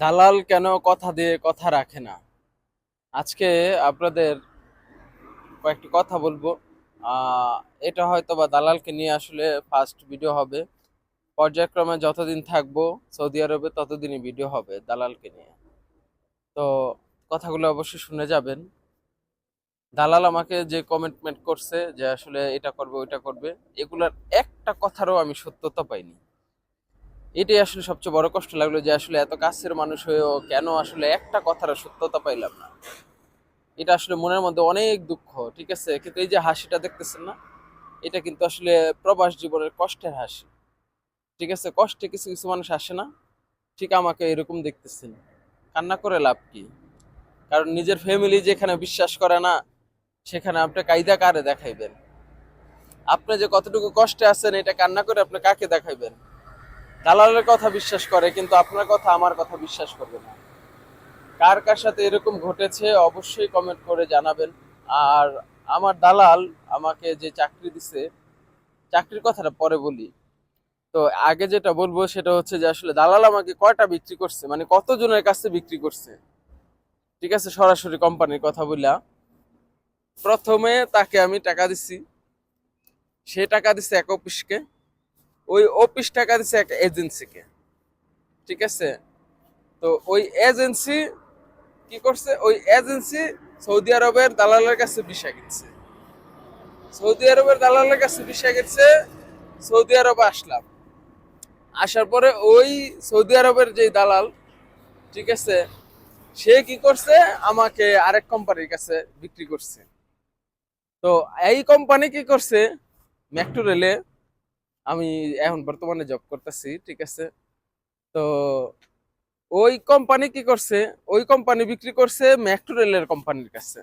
দালাল কেন কথা দিয়ে কথা রাখে না? আজকে আপনাদের কয়েকটি কথা বলব। এটা হয়তো বা দালালকে নিয়ে আসলে ফার্স্ট ভিডিও হবে। পর্যায়ক্রমে যতদিন থাকব, সৌদি আরবে ততদিনই ভিডিও হবে দালালকে নিয়ে। তো কথাগুলো অবশ্যই শুনে যাবেন। দালাল আমাকে যে কমিটমেন্ট করছে যে আসলে এটা করবে, ওইটা করবে, এগুলার একটা কথারও আমি সত্যতা পাইনি। এটাই আসলে সবচেয়ে বড় কষ্ট লাগল যে আসলে এত কাছের মানুষ হয়েও কেন আসলে একটা কথার সত্যতা পাইলাম না। এটা আসলে মনের মধ্যে অনেক দুঃখ, ঠিক আছে? কিন্তু এই যে হাসিটা দেখতেছেন না, এটা কিন্তু আসলে প্রবাস জীবনের কষ্টের হাসি। ঠিক আছে? কষ্টে কিছু কিছু মানুষ আসে না, ঠিক আমাকে এরকম দেখতেছেন। কান্না করে লাভ কি? কারণ নিজের ফ্যামিলি যেখানে বিশ্বাস করে না, সেখানে আপনি কায়দা কারে দেখাইবেন? আপনি যে কতটুকু কষ্টে আছেন, এটা কান্না করে আপনি কাকে দেখাইবেন? দালালের কথা বিশ্বাস করে, কিন্তু আপনার কথা আমার কথা বিশ্বাস করবে না। কার কার সাথে এরকম ঘটেছে অবশ্যই কমেন্ট করে জানাবেন। আর আমার দালাল আমাকে যে চাকরি দিছে, চাকরির কথাটা পরে বলি। তো আগে যেটা বলব সেটা হচ্ছে যে আসলে দালাল আমাকে কয়টা বিক্রি করছে মানে কতজনের কাছে বিক্রি করছে? ঠিক আছে, সরাসরি কোম্পানির কথা বললা প্রথমে তাকে আমি টাকা দিছি। সে টাকা দিছে এক অফিসকে। ওই অফিস টাকা দিছে এক এজেন্সিকে ঠিক আছে? তো ওই এজেন্সি কি করছে? ওই এজেন্সি সৌদি আরবের দালালের কাছে বিষা কিনছে। সৌদি আরবের দালালের কাছে বিষা কিনছে, সৌদি আরবে আসলাম। আসার পরে ওই সৌদি আরবের যে দালাল, ঠিক আছে, সে কি করছে? আমাকে আরেক কোম্পানির কাছে বিক্রি করছে। তো এই কোম্পানি কি করছে? মেট্রো রেলে আমি এখন বর্তমানে জব করতেছি, ঠিক আছে? তো ওই কোম্পানি কি করছে? ওই কোম্পানি বিক্রি করছে মেট্রো রেলের কোম্পানির কাছে।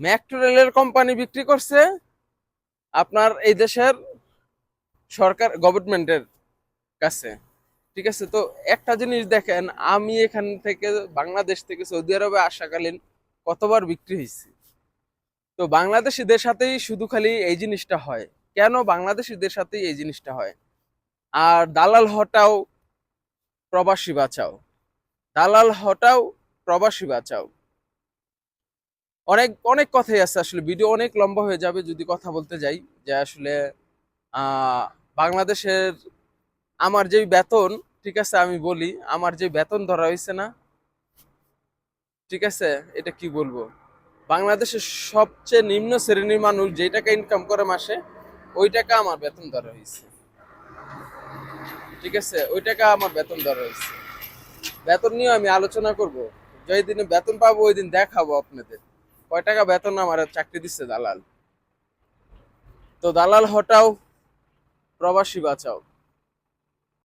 মেট্রো রেলের কোম্পানি বিক্রি করছে আপনার এই দেশের সরকার গভর্নমেন্টের কাছে। ঠিক আছে? তো একটা জিনিস দেখেন, আমি এখান থেকে বাংলাদেশ থেকে সৌদি আরবে আসাকালীন কতবার বিক্রি হয়েছি তো বাংলাদেশিদের সাথেই শুধু খালি এই জিনিসটা হয়। কেন বাংলাদেশিদের সাথেই এই জিনিসটা হয়? আর দালাল হটাও প্রবাসী বাঁচাও। দালাল হটাও প্রবাসী বাঁচাও। অনেক অনেক কথাই আছে আসলে, ভিডিও অনেক লম্বা হয়ে যাবে যদি কথা বলতে যাই, যে আসলে বাংলাদেশের আমার যে বেতন, ঠিক আছে আমি বলি, আমার যে বেতন ধরা হয়েছে না, ঠিক আছে, এটা কি বলব? বাংলাদেশের সবচেয়ে নিম্ন শ্রেণির মানুষ যেই টাকা ইনকাম করে মাসে ওই টাকা আমার বেতন ধরা হয়েছে। ঠিক আছে? ওই টাকা আমার বেতন ধরা হয়েছে। বেতন নিয়ে আমি আলোচনা করব। যেই দিনে বেতন পাবো ওই দিন দেখাবো আপনাদের। কয় টাকা বেতন আমার চাকরি দিচ্ছে দালাল? তো দালাল হটাও, প্রবাসী বাঁচাও।